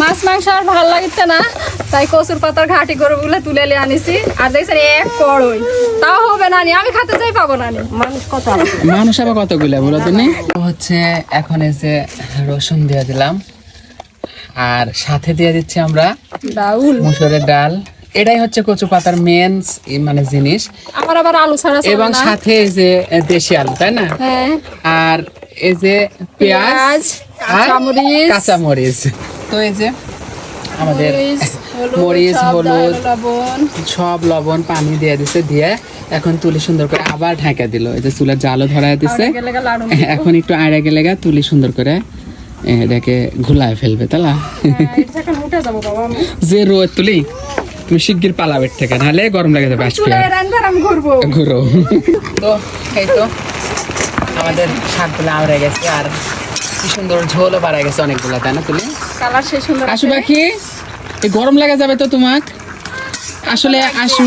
মাছ মাংস আর ভালো লাগিতে না। তাই কচুর পাতার ঘাটি করে বলে তুলে নিয়ে আনিছি। আর দেখছেন এক কড়ই তাও হবে না নি আমি খাতে চাই পাবো না নি মানুষ কথা মানুষ আবার কতগুলো বলো তো হচ্ছে এখন যে রসুন দিয়ে দিলাম। আর সাথে দিয়ে দিচ্ছি আমরা ডাউল। মুসুরের ডাল। এটাই হচ্ছে কচু পাতার মেন মানে জিনিস। আমার আবার আলু ছাড়া এবং সাথে এই যে দেশি আলু তাই না? হ্যাঁ। আর এই যে পেঁয়াজ পেঁয়াজ আর কাঁচামরিচ। কাঁচামরিচ। তো এই যে আমাদের মরিচ, হলুদ, সব লবণ। পানি দিয়ে দিছে দিয়ে এখন তুলি সুন্দর করে আবার ঢাকা দিল। এই যে চুলার জালও ধরায় দিছে। এখন একটু আড়ে গেলে গা তুলি সুন্দর করে এটাকে ঘুলায় ফেলবে তালা আমি। যে রোদ তুলি তুমি শিগগির পালাবে থেকে নাহলে গরম লাগে যাবে ঘুরবো। ঘুরো। তো এই তো আমাদের শাকগুলো আওড়ে গেছে আর কি সুন্দর ঝোলও বাড়া গেছে অনেকগুলো তাই না তুলি? কালার সুন্দর আশু পাখি এই গরম লাগা যাবে তো তোমাক? আসলে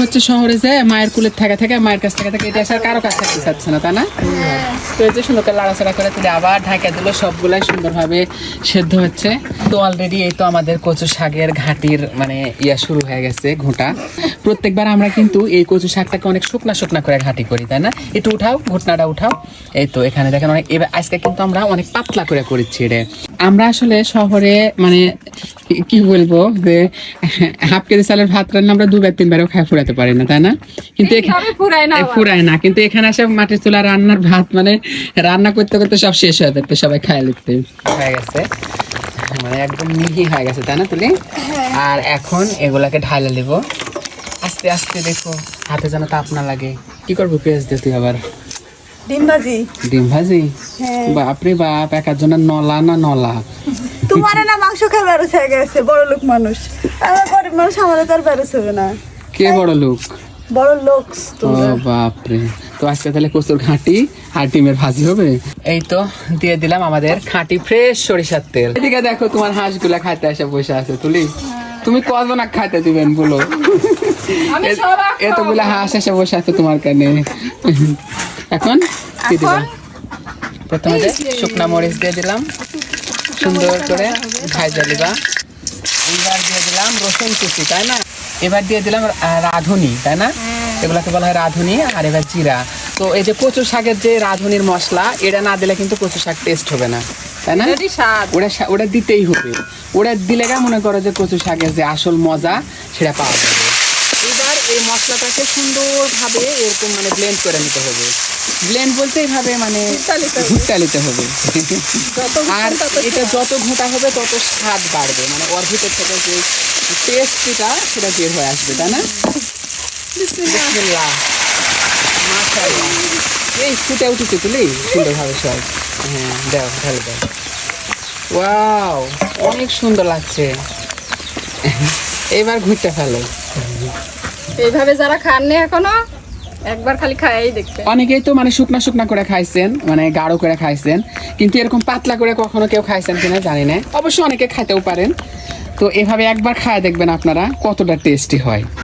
হচ্ছে শহরে যে মায়ের কুলের থাকা থেকে মায়ের কাছ থেকে থেকে এটা আসার কারও কাছ থাকতে চাচ্ছে না তাই না? তো এই যে সুন্দর করে লাড়াচাড়া করে তুলে আবার ঢাকা দিল সবগুলাই সুন্দরভাবে সেদ্ধ হচ্ছে। তো অলরেডি এই তো আমাদের কচু শাকের ঘাটির মানে ইয়া শুরু হয়ে গেছে ঘোটা। প্রত্যেকবার আমরা কিন্তু এই কচু শাকটাকে অনেক শুকনা শুকনা করে ঘাটি করি তাই না? একটু উঠাও ঘটনাটা উঠাও। এই তো এখানে দেখেন অনেক এবার আজকে কিন্তু আমরা অনেক পাতলা করে করেছি রে। আমরা আসলে শহরে মানে কি- বলব যে হাফ কেজি চালের ভাত রান্না আমরা দুবার তিনবারও খাই ফুরাতে পারি না তাই না? কিন্তু ফুরায় না কিন্তু এখানে এসে মাটির চুলা রান্নার ভাত মানে রান্না করতে করতে সব শেষ হয়ে যেত সবাই খায় লিখতে। হয়ে গেছে। মানে একদম মিহি হয়ে গেছে তাই না তুলি? আর এখন এগুলাকে ঢালে দেব। আস্তে আস্তে দেখো হাতে যেন তাপ না লাগে। কি করব পেঁয়াজ দিয়ে তুই আবার? ডিম ভাজি। ডিম ভাজি? হ্যাঁ বাপরে বাপ একার জন্য নলা না নলা। তোমার না মাংস খাওয়া বেরোস হয়ে গেছে বড় লোক মানুষ। আমার গরিব মানুষ আমাদের তার বেরোস হবে না। কে বড় লোক? বড় লোক বাপরে। তো আজকে তাহলে কচুর ঘাটি আর ডিমের ভাজি হবে? এই তো দিয়ে দিলাম আমাদের খাঁটি ফ্রেশ সরিষার তেল। এদিকে দেখো তোমার হাঁসগুলা খাইতে এসে বসে আছে তুলি। তুমি কত না খাইতে দিবেন বলো। এতগুলা হাঁস এসে বসে আছে তোমার কানে। এখন কি দিলাম প্রথমে যে শুকনা মরিচ দিয়ে দিলাম সুন্দর করে ভাজা দিবা। এবার দিয়ে দিলাম রসুন কুচি তাই না? এবার দিয়ে দিলাম রাঁধুনি তাই না? এগুলাকে বলা হয় রাঁধুনি আর এবার জিরা। তো এই যে কচু শাকের যে রাঁধুনির মশলা এটা না দিলে কিন্তু কচু শাক টেস্ট হবে না তাই না? ওটা ওটা দিতেই হবে। ওটা দিলে গা মনে করো যে কচু শাকের যে আসল মজা সেটা পাওয়া যাবে। এবার এই মশলাটাকে সুন্দরভাবে এরকম মানে ব্লেন্ড করে নিতে হবে। ব্লেন্ড বলতে এইভাবে মানে ভুট্টা নিতে হবে। আর এটা যত ঘোটা হবে তত স্বাদ বাড়বে। মানে ওর ভিতর থেকে যে টেস্টটা সেটা বের হয়ে আসবে তাই না? এই ফুটে উঠেছে তুলি সুন্দরভাবে সব। হ্যাঁ দাও ঢালে দাও। ওয়াও অনেক সুন্দর লাগছে। এবার ঘুরতে ফেলো। এইভাবে যারা খাননি এখনও? একবার খালি খাই দেখতে অনেকেই তো মানে শুকনা শুকনা করে খাইছেন মানে গাঢ় করে খাইছেন, কিন্তু এরকম পাতলা করে কখনো কেউ খাইছেন কিনা জানি না। অবশ্য অনেকে খাইতেও পারেন। তো এভাবে একবার খায় দেখবেন আপনারা, কতটা টেস্টি হয়।